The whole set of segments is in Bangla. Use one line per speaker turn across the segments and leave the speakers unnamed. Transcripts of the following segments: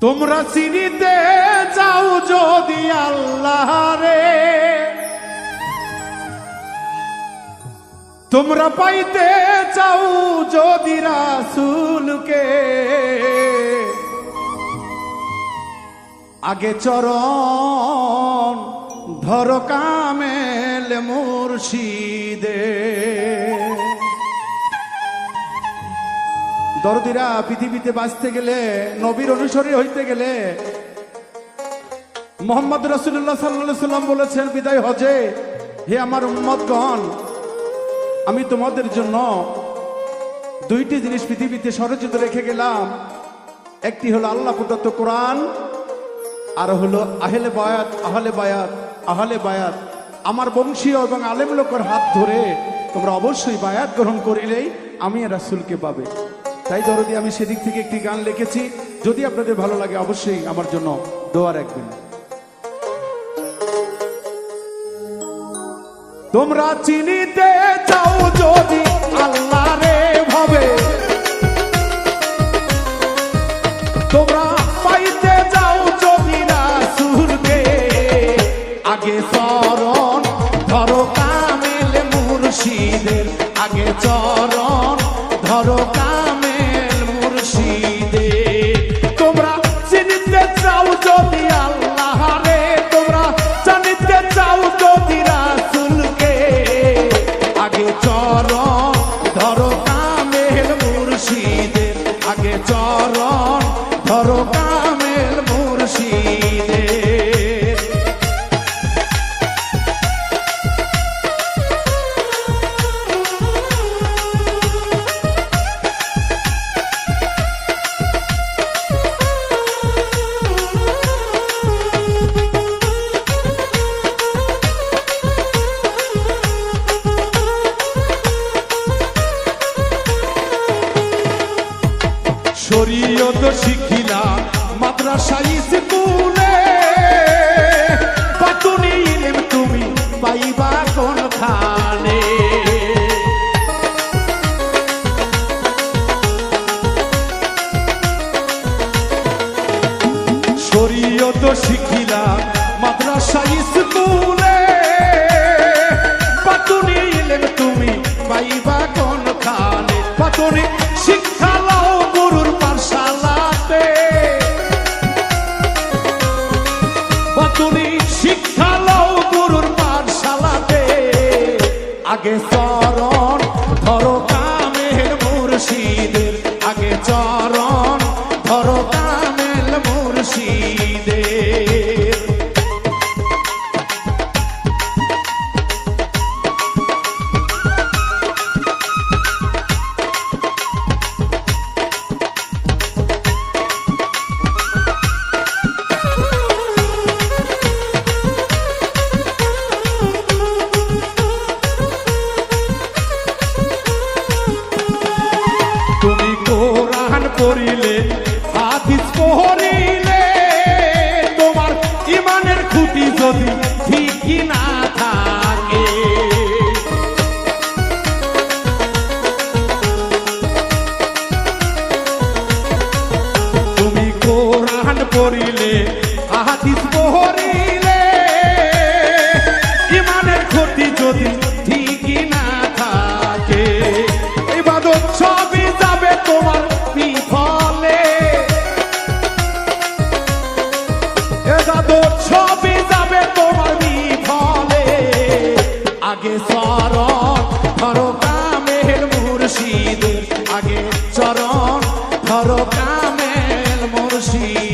তোমরা চিনিতে যাও যদি আল্লাহ রে তোমরা পাইতে চাও যদি রাসুলকে। আগে চরণ ধর কামেল মুর্শিদে। দরদিরা পৃথিবীতে বাঁচতে গেলে, নবীর অনুসরী হইতে গেলে, মোহাম্মদ রসুল্লাহ সাল্লাহ সাল্লাম বলেছেন, বিদায় হজে, হে আমার উম্মতগণ, আমি তোমাদের জন্য দুইটি জিনিস পৃথিবীতে সরচিত রেখে গেলাম। একটি হলো আল্লাহ প্রদত্ত কোরআন, আর হলো আহলে বায়াত আহলে বায়াত আহলে বায়াত। আমার বংশীয় এবং আলেম লোকের হাত ধরে তোমরা অবশ্যই বায়াত গ্রহণ করিলেই আমি রাসুলকে পাবে। তাই দরদি আমি সেদিক থেকে একটি গান লিখেছি। যদি আপনাদের ভালো লাগে, অবশ্যই আমার জন্য দোয়া রাখবেন। তোমরা চিনিতে চাও যদি আল্লাহ রে ভাবে। তোমরা পাইতে যাও যদি রাসূলকে আগে চরণ, ধরো কামেল মুর্শিদের। আগে চরণ, ধরো কামেল শরীয়ত শিখিলা মাদ্রাসাই স্কুলে পাতুনি তুমি পাইবা আগে চরণ হাদিস পড়িলে ইমানের ক্ষতি যদি ঠিকই না থাকে, ইবাদত সবই যাবে তোমার বিফলে। ইবাদত সবই যাবে তোমার বিফলে। আগে চরণ ধরো কামেল মুর্শিদের আগে চরণ ধরো কামেল মুর্শিদের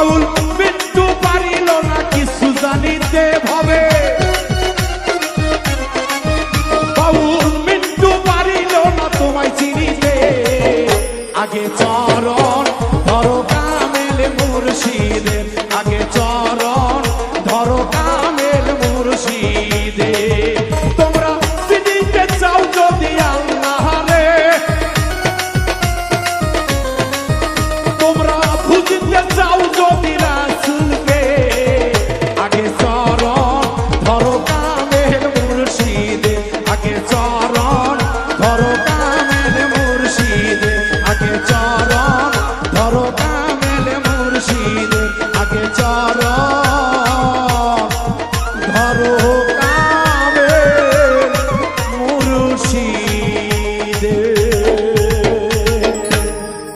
Raul